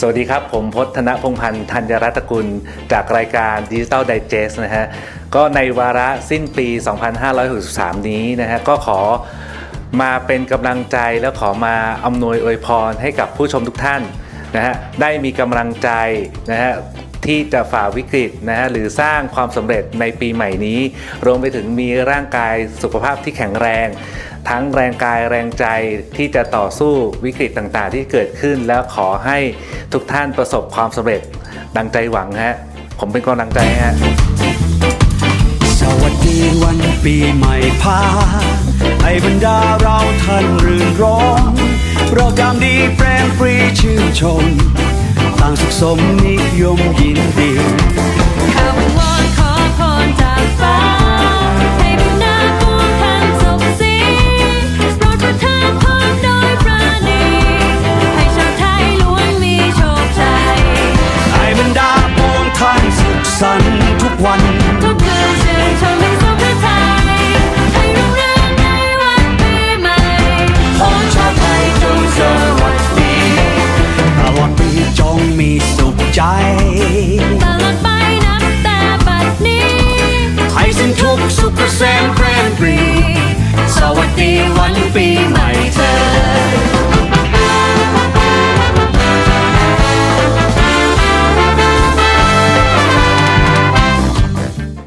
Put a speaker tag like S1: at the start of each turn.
S1: สวัสดีครับ ผมพจน์ธนพงพันธ์ธัญรัตกุล จากรายการ Digital Digest นะฮะ ก็ในวาระสิ้นปี 2563 นี้นะฮะ ก็ขอมาเป็นกำลังใจและขอมาอำนวยอวยพรให้กับผู้ชมทุกท่านนะฮะ ได้มีกำลังใจนะฮะ ที่จะฝ่าวิกฤตนะฮะหรือสร้างความสำเร็จในปีใหม่นี้ รวมไปถึงมีร่างกายสุขภาพที่แข็งแรง ทั้งแรงกายแรงใจที่จะต่อสู้วิกฤตต่างๆ ที่เกิดขึ้น แล้วขอให้ทุกท่านประสบความสำเร็จดังใจหวังฮะผมเป็นกำลังใจฮะ
S2: สวัสดีวันปีใหม่พาให้บรรดาเราท่านรื่นรมโปรแกรมดีเพลงฟรีชื่นชม ต่างสุขสมนิยมยินดี ใจ
S3: ตลอดไปนับแต่บัดนี้
S2: ให้สิ้นทุกข์สุขเกษมเพลงปรี สวัสดีวันปีใหม่เธอ